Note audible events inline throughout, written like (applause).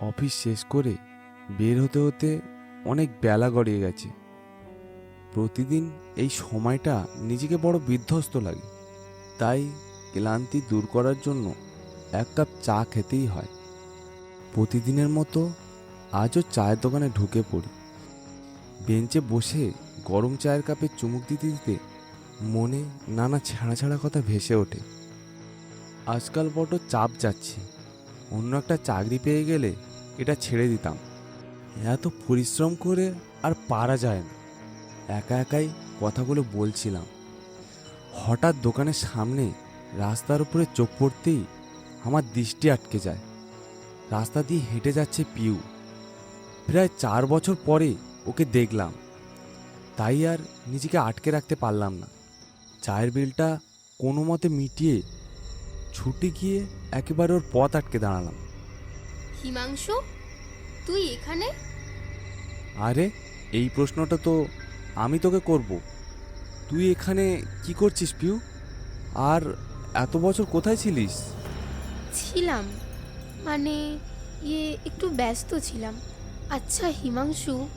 Office শেষ করে বের হতে হতে অনেক বেলা গড়িয়ে গেছে। প্রতিদিন এই সময়টা নিজেকে বড় বিধ্বস্ত লাগে। তাই ক্লান্তি দূর করার জন্য এক কাপ চা খেতেই হয়। প্রতিদিনের মতো আজও চায়ের দোকানে ঢুকে পড়ি। বেঞ্চে বসে গরম চায়ের কাপে চুমুক দিতে দিতে মনে নানা ছাড়া ছাড়া কথা ভেসে ওঠে। আজকাল বড় চাপ যাচ্ছে। অন্য একটা চাকরি পেয়ে গেলে এটা ছেড়ে দিতাম। এত পরিশ্রম করে আর পারা যায় না। একা একাই কথাগুলো বলছিলাম। হঠাৎ দোকানের সামনে রাস্তার উপরে চোখ পড়তেই আমার দৃষ্টি আটকে যায়। রাস্তা দিয়ে হেঁটে যাচ্ছে পিউ। প্রায় চার বছর পরে ওকে দেখলাম। তাই আর নিজেকে আটকে রাখতে পারলাম না। চায়ের বিলটা কোনো মতে মিটিয়ে ছুটে গিয়ে একেবারে ওর পথ আটকে দাঁড়ালাম। হিমাংশু তুই এখানে? আরে এই প্রশ্নটা তো আমি তোকে করব। তুই এখানে কি করছিস পিউ? আর এত বছর কোথায় ছিলিস? ছিলাম। মানে ইয়ে একটু ব্যস্ত ছিলাম। আচ্ছা হিমাংশু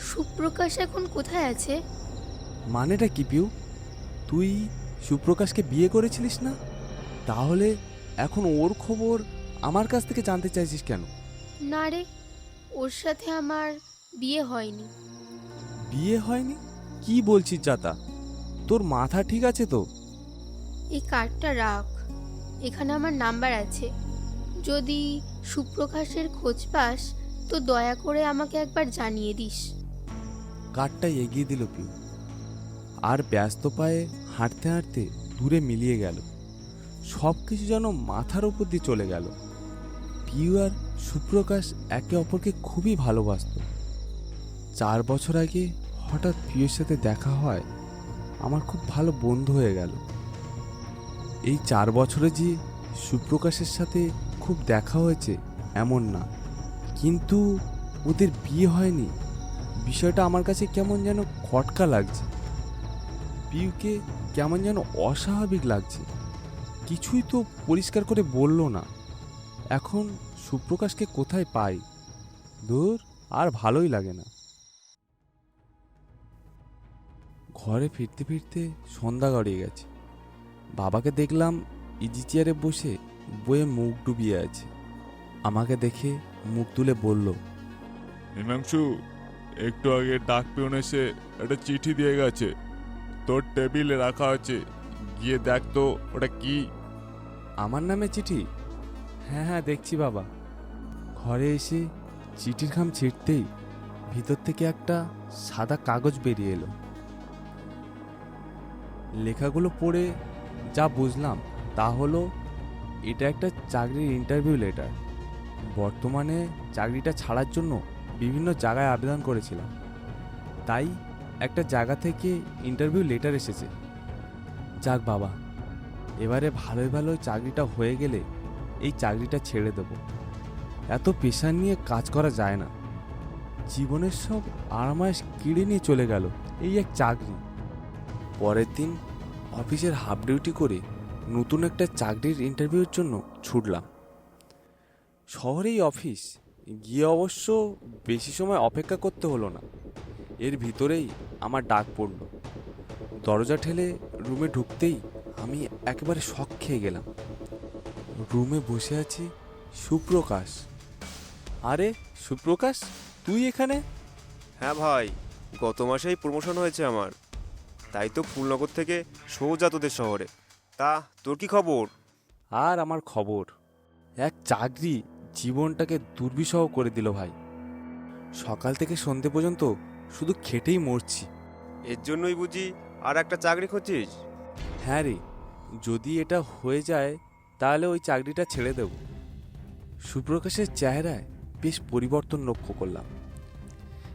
সুপ্রকাশ এখন কোথায় আছে? মানেটা কি পিউ? তুই সুপ্রকাশকে বিয়ে করেছিলিস না? তাহলে এখন ওর খবর আমার কাছ থেকে জানতে চাইছিস কেন? না রে ওর সাথে আমার বিয়ে হয়নি। বিয়ে হয়নি? কি বলছিস যাতা তোর মাথা ঠিক আছে তো? এই কার্ডটা রাখ। এখানে আমার নাম্বার আছে। যদি সুপ্রকাশের খোঁজ পাস তো দয়া করে আমাকে একবার জানিয়ে দিস। কার্ডটা এগিয়ে দিল পিউ। আর ব্যস্ত পায়ে হাঁটতে হাঁটতে দূরে মিলিয়ে গেল। সব কিছু যেন মাথার উপর দিয়ে চলে গেল। পিউ আর সুপ্রকাশ একে অপরকে খুবই ভালোবাসত। চার বছর আগে হঠাৎ পিউর সাথে দেখা হয়, আমার খুব ভালো বন্ধু হয়ে গেল। এই চার বছরে যে সুপ্রকাশের সাথে খুব দেখা হয়েছে, এমন না। কিন্তু ওদের বিয়ে হয়নি। বিষয়টা আমার কাছে কেমন যেন খটকা লাগছে। পিউকে কেমন যেন অস্বাভাবিক লাগছে। কিছুই তো পরিষ্কার করে বলল না। এখন সুপ্রকাশকে কোথায় পাই? দূর আর ভালোই লাগে না। ঘরে ফিরতে ফিরতে সন্ধ্যা গড়িয়ে গেছে। বাবাকে দেখলাম ইজি চেয়ারে বসে বইয়ে মুখ ডুবিয়ে আছে। আমাকে দেখে মুখ তুলে বলল হিমাংশু একটু আগে ডাক পিউন এসে একটা চিঠি দিয়ে গেছে। তোর টেবিলে রাখা আছে। গিয়ে দেখ তো ওটা কি? আমার নামে চিঠি? হ্যাঁ হ্যাঁ দেখছি বাবা। ঘরে এসে চিঠির খাম ছিঁড়তেই ভিতর থেকে একটা সাদা কাগজ বেরিয়ে এলো। লেখাগুলো পড়ে যা বুঝলাম তা হলো, এটা একটা চাকরির ইন্টারভিউ লেটার বর্তমানে চাকরিটা ছাড়ার জন্য বিভিন্ন জায়গায় আবেদন করেছিলাম। তাই একটা জায়গা থেকে ইন্টারভিউ লেটার এসেছে। যাক বাবা, এবারে ভালোই ভালো চাকরিটা হয়ে গেলে এই চাকরিটা ছেড়ে দেব। এত পেশা নিয়ে কাজ করা যায় না। জীবনের সব আরামাস কিড়ে নিয়ে চলে গেল এই এক চাকরি। পরের দিন অফিসের হাফ ডিউটি করে নতুন একটা চাকরির ইন্টারভিউর জন্য ছুটলাম। শহরেই অফিস, গিয়ে অবশ্য বেশি সময় অপেক্ষা করতে হলো না। এর ভিতরেই আমার ডাক পড়ল। দরজা ঠেলে রুমে ঢুকতেই আমি একেবারে শখ খেয়ে গেলাম। রুমে বসে আছি সুপ্রকাশ। আরে সুপ্রকাশ তুই এখানে? হ্যাঁ ভাই গত মাসেই প্রমোশন হয়েছে আমার। তাই তো ফুলনগর থেকে সোজা তোদের শহরে। তা তোর কি খবর? আর আমার খবর? এক চাকরি জীবনটাকে দুর্বিষহ করে দিল ভাই। সকাল থেকে সন্ধে পর্যন্ত শুধু খেটেই মরছি। এর জন্যই বুঝি আর একটা চাকরি খুঁজছিস? হ্যাঁ রে যদি এটা হয়ে যায় তাহলে ওই চাকরিটা ছেড়ে দেব। সুপ্রকাশের চেহারায় বেশ পরিবর্তন লক্ষ্য করলাম।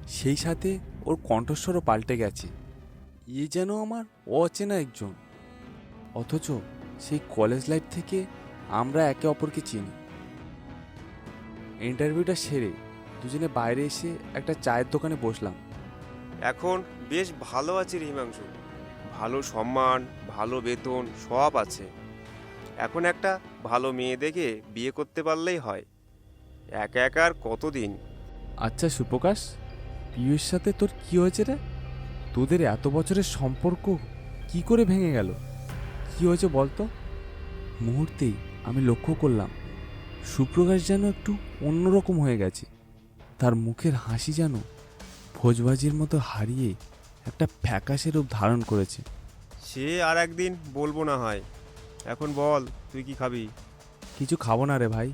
সেই সাথে ওর কণ্ঠস্বরও পাল্টে গেছে। এ যেন আমার অচেনা একজন। অথচ সেই কলেজ লাইফ থেকে আমরা একে অপরকে চিনি। ইন্টারভিউটা সেরে দুজনে বাইরে এসে একটা চায়ের দোকানে বসলাম। এখন বেশ ভালো আছি হিমাংশু ভালো সম্মান, ভালো বেতন সব আছে। এখন একটা ভালো মেয়ে দেখে বিয়ে করতে পারলেই হয়। একা একা আর কতদিন? আচ্ছা সুপ্রকাশ পিউর সাথে তোর কি হয়েছে রে? তোদের এত বছরের সম্পর্ক কি করে ভেঙে গেল? কি হয়েছে বলতো? মুহূর্তেই আমি লক্ষ্য করলাম সুপ্রকাশ যেন একটু অন্যরকম হয়ে গেছে। তার মুখের হাসি যেন ভোজবাজির মতো হারিয়ে একটা ফ্যাকাশে রূপ ধারণ করেছে। সে আর একদিন বলব না হয়। এখন বল তুই কি খাবি? কিছু খাব না রে ভাই।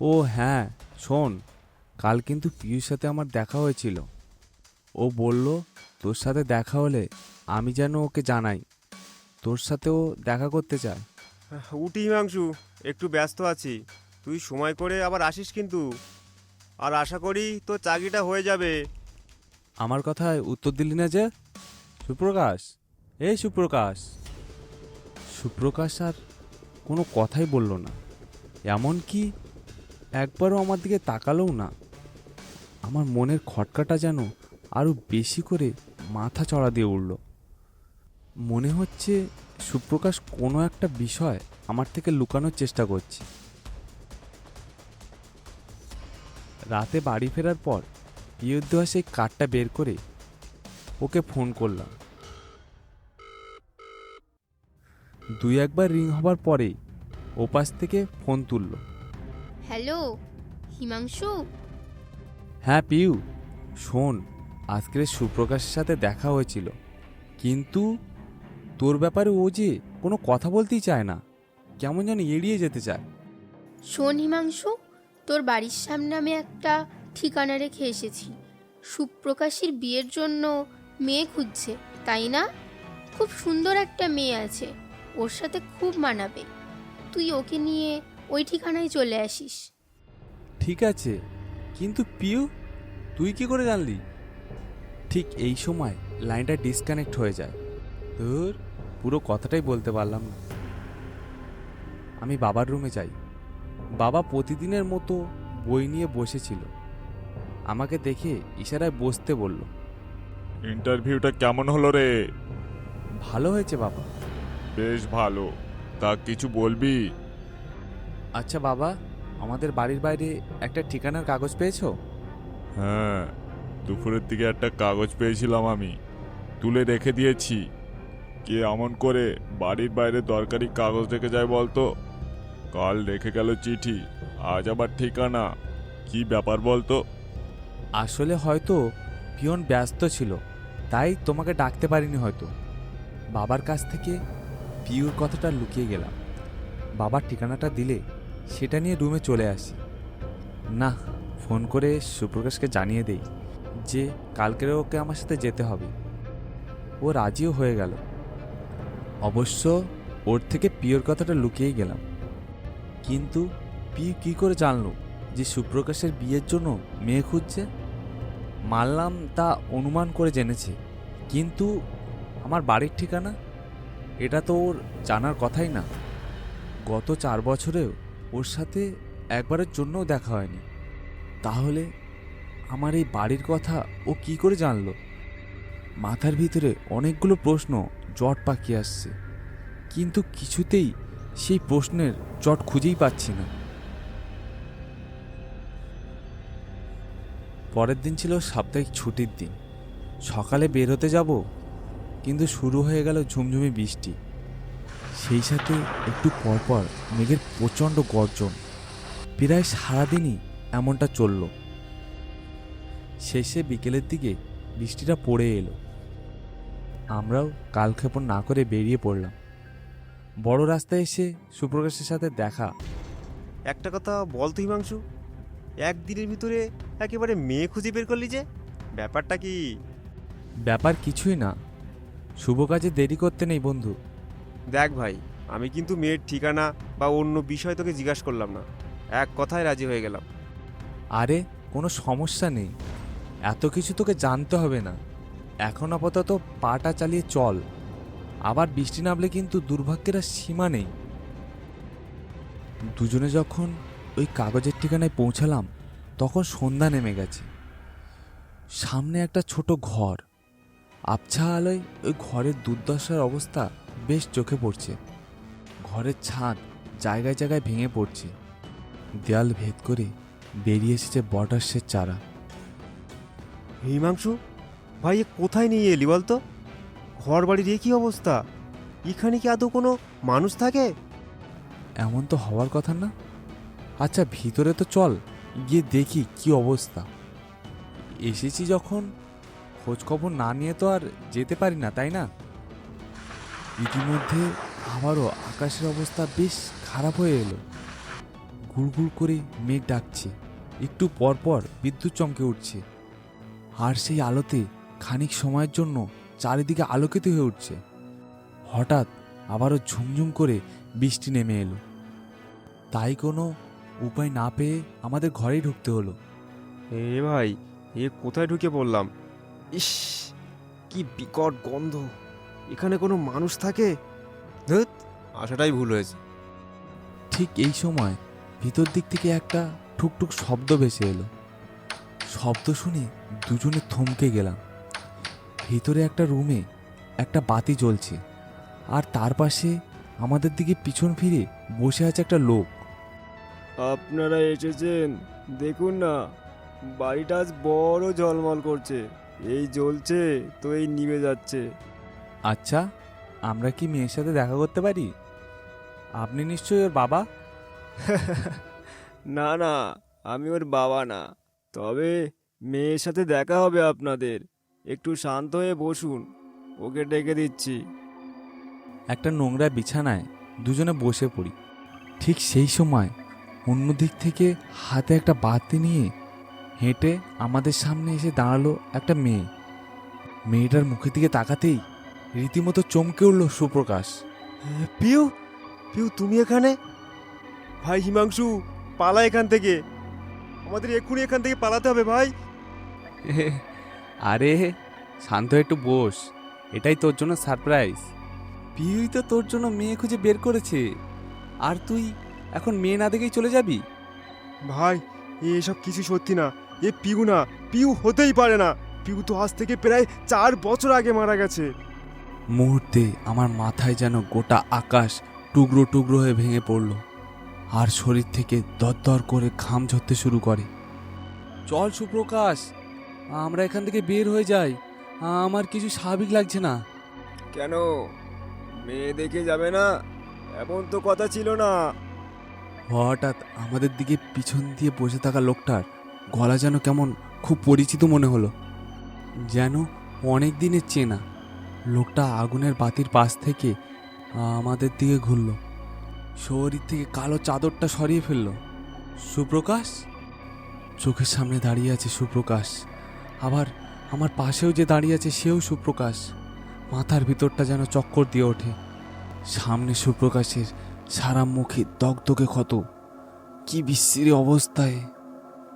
ও হ্যাঁ শোন কাল কিন্তু পিউর সাথে আমার দেখা হয়েছিল। ও বলল তোর সাথে দেখা হলে আমি যেন ওকে জানাই। তোর সাথেও দেখা করতে চায় উঠি হিমাংশু একটু ব্যস্ত আছি। তুই সময় করে আবার আসিস কিন্তু। আর আশা করি তোর চাকরিটা হয়ে যাবে। আমার কথায় উত্তর দিলি না যে? সুপ্রকাশ এই সুপ্রকাশ। সুপ্রকাশ আর কোনো কথাই বলল না। এমন কি একবারও আমার দিকে তাকালোও না। আমার মনের খটকাটা যেন আরও বেশি করে মাথা চড়া দিয়ে উঠল। মনে হচ্ছে সুপ্রকাশ কোনো একটা বিষয় আমার থেকে লুকানোর চেষ্টা করছে। রাতে বাড়ি ফেরার পর দেওয়া সেই কার্ডটা বের করে ওকে ফোন করলাম। দুই একবার রিং হবার পরেই ওপাশ থেকে ফোন তুলল। হ্যালো হিমাংশু? হ্যাঁ পিউ। শোন আজকের সুপ্রকাশের সাথে দেখা হয়েছিল। কিন্তু তোর ব্যাপারে ও যে কোনো কথা বলতেই চায় না। কেমন যেন এড়িয়ে যেতে চায়। শোন হিমাংশু তোর বাড়ির সামনে আমি একটা ঠিকানা রেখে এসেছি। সুপ্রকাশের বিয়ের জন্য মেয়ে খুঁজছে তাই না? খুব সুন্দর একটা মেয়ে আছে। ওর সাথে খুব মানাবে। তুই ওকে নিয়ে ওই ঠিকানায় চলে আসিস। ঠিক আছে কিন্তু পিউ তুই কি করে জানলি? ঠিক এই সময় লাইনটা ডিসকানেক্ট হয়ে যায়। তোর পুরো কথাটাই বলতে পারলাম না। আমি বাবার রুমে যাই। বাবা প্রতিদিনের মতো বই নিয়ে বসেছিল। আমাকে দেখে ইশারায় বসতে বলল ইন্টারভিউটা কেমন হলো রে? ভালো হয়েছে বাবা। বেশ ভালো। তা কিছু বলবি? আচ্ছা বাবা আমাদের বাড়ির বাইরে একটা ঠিকানার কাগজ পেয়েছ? হ্যাঁ দুপুরের দিকে একটা কাগজ পেয়েছিলাম আমি। তুলে রেখে দিয়েছি। কে এমন করে বাড়ির বাইরে দরকারি কাগজ রেখে যায় বলতো? কাল রেখে গেল চিঠি আজ আবার ঠিকানা। কি ব্যাপার বলতো? আসলে হয়তো পিয়ন ব্যস্ত ছিল তাই তোমাকে ডাকতে পারিনি হয়তো। বাবার কাছ থেকে পিউর কথাটা লুকিয়ে গেলাম। বাবার ঠিকানাটা দিলে সেটা নিয়ে রুমে চলে আসি। না, ফোন করে সুপ্রকাশকে জানিয়ে দেই যে কালকের ওকে আমার সাথে যেতে হবে। ও রাজিও হয়ে গেল। অবশ্য ওর থেকে পিওর কথাটা লুকিয়ে গেলাম। কিন্তু পি কি করে জানলো যে সুপ্রকাশের বিয়ের জন্য মেয়ে খুঁজছে? মানলাম তা অনুমান করে জেনেছে। কিন্তু আমার বাড়ির ঠিকানা এটা তো ওর জানার কথাই না। গত চার বছরেও ওর সাথে একবারের জন্যও দেখা হয়নি। তাহলে আমার এই বাড়ির কথা ও কি করে জানলো? মাথার ভিতরে অনেকগুলো প্রশ্ন জট পাকিয়ে আসছে। কিন্তু কিছুতেই সেই প্রশ্নের জট খুঁজেই পাচ্ছি না। পরের দিন ছিল সাপ্তাহিক ছুটির দিন। সকালে বের হতে যাব কিন্তু শুরু হয়ে গেল ঝুমঝুমি বৃষ্টি। সেই সাথে একটু পরপর মেঘের প্রচণ্ড গর্জন। প্রায় সারাদিনই এমনটা চলল। শেষে বিকেলের দিকে বৃষ্টিটা পড়ে এলো। আমরাও কালক্ষেপণ না করে বেরিয়ে পড়লাম। বড় রাস্তায় এসে সুপ্রকাশের সাথে দেখা। একটা কথা বল হিমাংশু। একদিনের ভিতরে একেবারে মেয়ে খুঁজে বের করলি যে? ব্যাপারটা কি? ব্যাপার কিছুই না। শুভ কাজে দেরি করতে নেই বন্ধু। দেখ ভাই আমি কিন্তু মেয়ের ঠিকানা বা অন্য বিষয় তোকে জিজ্ঞাসা করলাম না। এক কথায় রাজি হয়ে গেলাম। আরে কোনো সমস্যা নেই। এত কিছু তোকে জানতে হবে না। এখন আপাতত পাটা চালিয়ে চল। আবার বৃষ্টি নামলে কিন্তু দুর্ভাগ্যের আর সীমা নেই। দুজনে যখন ওই কাগজের ঠিকানায় পৌঁছালাম তখন সন্ধ্যা নেমে গেছে। সামনে একটা ছোট ঘর। আবছা আলোয় ওই ঘরের দুর্দশার অবস্থা বেশ চোখে পড়ছে। ঘরের ছাদ জায়গায় জায়গায় ভেঙে পড়ছে। দেয়াল ভেদ করে বেরিয়ে এসেছে বটাসের চারা। হিমাংশু ভাই এ কোথায় নিয়ে এলি বলতো? ঘর বাড়ির এ কি অবস্থা? এখানে কি আদৌ কোনো মানুষ থাকে? এমন তো হওয়ার কথা না। আচ্ছা ভিতরে তো চল গিয়ে দেখি কি অবস্থা। এসেছি যখন খোঁজ খবর না নিয়ে তো আর যেতে পারি না, তাই না? ইতিমধ্যে আবারও আকাশের অবস্থা বেশ খারাপ হয়ে এলো। গুড়গুড় করে মেঘ ডাকছে। একটু পর পর বিদ্যুৎ চমকে উঠছে। আর সেই আলোতে খানিক সময়ের জন্য চারিদিকে আলোকিত হয়ে উঠছে। হঠাৎ আবারও ঝুমঝুম করে বৃষ্টি নেমে এলো। তাই কোনো উপায় না পেয়ে আমাদের ঘরেই ঢুকতে হলো। এ ভাই, এ কোথায় ঢুকে পড়লাম? ইস কি বিকট গন্ধ। এখানে কোনো মানুষ থাকে? ধুত। আসাটাই ভুল হয়েছে। ঠিক এই সময় ভিতর দিক থেকে একটা ঠুকঠুক শব্দ ভেসে এলো। শব্দ শুনে দুজনে থমকে গেলাম। ভিতরে একটা রুমে একটা বাতি জ্বলছে আর তার পাশে আমাদের দিকে পিছন ফিরে বসে আছে একটা লোক। আপনারা এসেছেন? দেখুন না বাড়িটা আজ বড় ঝলমল করছে। এই জ্বলছে তো এই নিভে যাচ্ছে। আচ্ছা আমরা কি মেয়ের সাথে দেখা করতে পারি? আপনি নিশ্চয়ই ওর বাবা? (laughs) না না আমি ওর বাবা না। তবে মেয়ের সাথে দেখা হবে আপনাদের। একটু শান্ত হয়ে বসুন ওকে ডেকে দিচ্ছি। একটা নোংরা বিছানায় দুজনে বসে পড়ি। ঠিক সেই সময় অন্য দিক থেকে হাতে একটা বাতি নিয়ে হেঁটে আমাদের সামনে এসে দাঁড়াল একটা মেয়ে। মেয়েটার মুখের দিকে তাকাতেই রীতিমতো চমকে উঠল সুপ্রকাশ। পিউ পিউ তুমি এখানে? ভাই হিমাংশু পালা এখান থেকে। আমাদের এক্ষুনি এখান থেকে পালাতে হবে ভাই। (laughs) আরে শান্ত একটু বস। এটাই তোর জন্য সারপ্রাইজ। পিউই তো তোর জন্য মেয়ে খুঁজে বের করেছে। আর তুই এখন মেয়ে না দেখেই চলে যাবি? ভাই এসব কিছু সত্যি না। এ পিউ না পিউ হতেই পারে না। পিউ তো আজ থেকে প্রায় চার বছর আগে মারা গেছে। মুহূর্তে আমার মাথায় যেন গোটা আকাশ টুকরো টুকরো হয়ে ভেঙে পড়ল আর শরীর থেকে দরদর করে ঘাম ঝরতে শুরু করে। চল সুপ্রকাশ আমরা এখান থেকে বের হয়ে যাই। আমার কিছু স্বাভাবিক লাগছে না। কেন? মেয়ে দেখে যাবে না? এমন তো কথা ছিল না। হঠাৎ আমাদের দিকে পিছন দিয়ে বসে থাকা লোকটার গলা যেন কেমন খুব পরিচিত মনে হলো। যেন অনেক দিনের চেনা। লোকটা আগুনের বাতির পাশ থেকে আমাদের দিকে ঘুরল। শরীর থেকে কালো চাদরটা সরিয়ে ফেলল। সুপ্রকাশ? চোখের সামনে দাঁড়িয়ে আছে সুপ্রকাশ। আবার আমার পাশেও যে দাঁড়িয়ে আছে সেও সুপ্রকাশ। মাথার ভিতরটা যেন চক্কর দিয়ে ওঠে। সামনে সুপ্রকাশের সারা মুখে দগদগে ক্ষত। কি বিশ্রী অবস্থায়।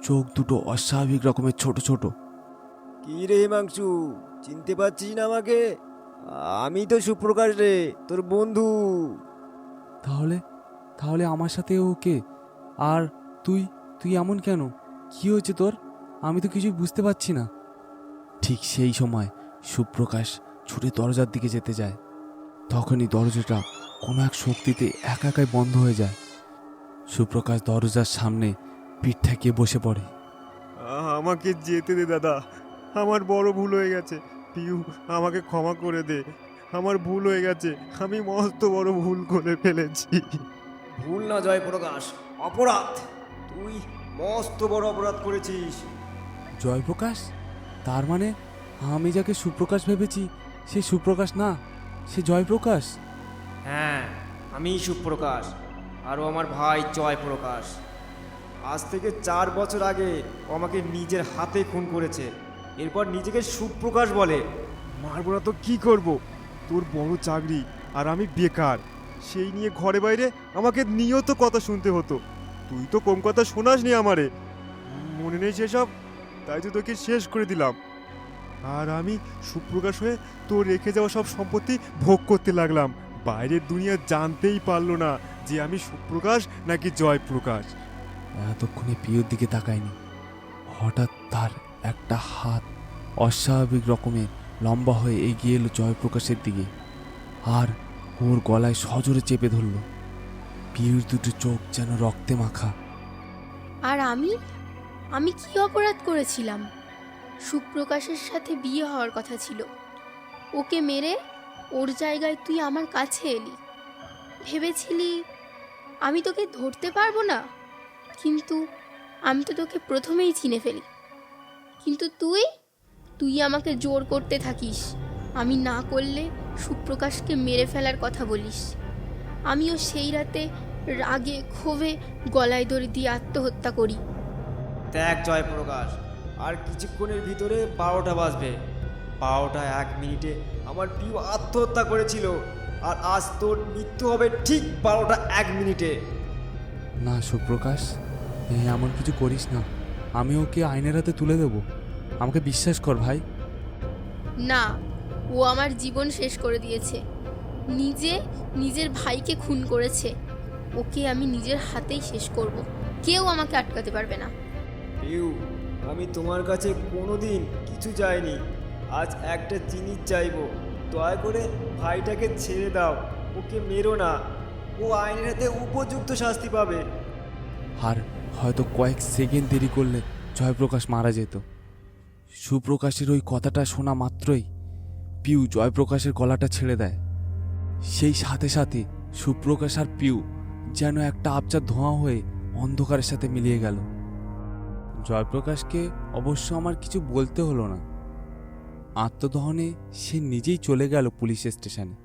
চোখ দুটো অস্বাভাবিক রকমের ছোট ছোট। কি রে হিমাংশু চিনতে পারছিস না আমাকে? আমি তো সুপ্রকাশ রে তোর বন্ধু। তাহলে তাহলে আমার সাথে ওকে আর তুই তুই এমন কেন? কি হয়েছে তোর? আমি তো কিছুই বুঝতে পারছি না। ঠিক সেই সময় সুপ্রকাশ ছুটে দরজার দিকে যেতে যায়। তখনই দরজাটা কোনো এক শক্তিতে একা একাই বন্ধ হয়ে যায়। সুপ্রকাশ দরজার সামনে পিঠ ঠেকিয়ে বসে পড়ে। আহ, আমাকে যেতে দে দাদা। আমার বড় ভুল হয়ে গেছে। পিউ আমাকে ক্ষমা করে দে। আমার ভুল হয়ে গেছে। আমি মস্ত বড় ভুল করে ফেলেছি। ভুল না জয়প্রকাশ অপরাধ। তুই মস্ত বড় অপরাধ করেছিস। জয়প্রকাশ তার মানে আমি যাকে সুপ্রকাশ ভেবেছি সে সুপ্রকাশ না সে জয়প্রকাশ হ্যাঁ আমি সুপ্রকাশ আরও আমার ভাই জয়প্রকাশ আজ থেকে চার বছর আগে আমাকে নিজের হাতে খুন করেছে। এরপর নিজেকে সুপ্রকাশ বলে। মারবো না তো কি করব? তোর বড় চাকরি আর আমি বেকার। সেই নিয়ে ঘরে বাইরে আমাকে নিয়েও তো কথা শুনতে হতো। তুই তো কম কথা শোনাসনি আমারে। মনে নেই সেসব? তাই তো তোকে শেষ করে দিলাম। আর আমি সুপ্রকাশ হয়ে তোর রেখে যাওয়া সব সম্পত্তি ভোগ করতে লাগলাম। বাইরের দুনিয়া জানতেই পারল না যে আমি সুপ্রকাশ নাকি জয়প্রকাশ। এতক্ষণে পিওর দিকে তাকায়নি। হঠাৎ তার একটা হাত অস্বাভাবিক রকমের লম্বা হয়ে এগিয়ে এলো জয়প্রকাশের দিকে আর ওর গলায় সজোরে চেপে ধরল। পিউর দুটো চোখ যেন রক্তে মাখা। আর আমি? আমি কি অপরাধ করেছিলাম? সুপ্রকাশের সাথে বিয়ে হওয়ার কথা ছিল। ওকে মেরে ওর জায়গায় তুই আমার কাছে এলি। ভেবেছিলি আমি তোকে ধরতে পারব না? কিন্তু আমি তো তোকে প্রথমেই চিনে ফেলি। কিন্তু তুই তুই আমাকে জোর করতে থাকিস। আমি না করলে সুপ্রকাশকে মেরে ফেলার কথা বলিস। আমিও সেই রাতে রাগে ক্ষোভে গলায় দড়ি দিয়ে আত্মহত্যা করি। দেখ জয়প্রকাশ আর কিছুক্ষণের ভিতরে বারোটা বাজবে। বারোটা এক মিনিটে আমার প্রিয় আত্মহত্যা করেছিল আর আজ তোর মৃত্যু হবে ঠিক বারোটা এক মিনিটে। না সুপ্রকাশ এমন কিছু করিস না। আমি ওকে আইনের হাতে তুলে দেব। আমাকে বিশ্বাস কর ভাই। না ও আমার জীবন শেষ করে দিয়েছে। নিজে নিজের ভাইকে খুন করেছে। ওকে আমি নিজের হাতেই শেষ করব। কেউ আমাকে আটকাতে পারবে না। পিউ আমি তোমার কাছে কোনোদিন কিছু চাইনি। আজ একটা জিনিস চাইব। দয়া করে ভাইটাকে ছেড়ে দাও। ওকে মেরো না। ও আইনের হাতে উপযুক্ত শাস্তি পাবে। আর হয়তো কয়েক সেকেন্ড দেরি করলে জয়প্রকাশ মারা যেত। সুপ্রকাশের ওই কথাটা শোনা মাত্রই পিউ জয়প্রকাশের গলাটা ছেড়ে দেয়। সেই সাথে সাথে সুপ্রকাশ আর পিউ যেন একটা আবজা ধোঁয়া হয়ে অন্ধকারের সাথে মিলিয়ে গেল। জয়প্রকাশকে অবশ্য আমার কিছু বলতে হলো না। আত্মদহনে সে নিজেই চলে গেল পুলিশ স্টেশনে।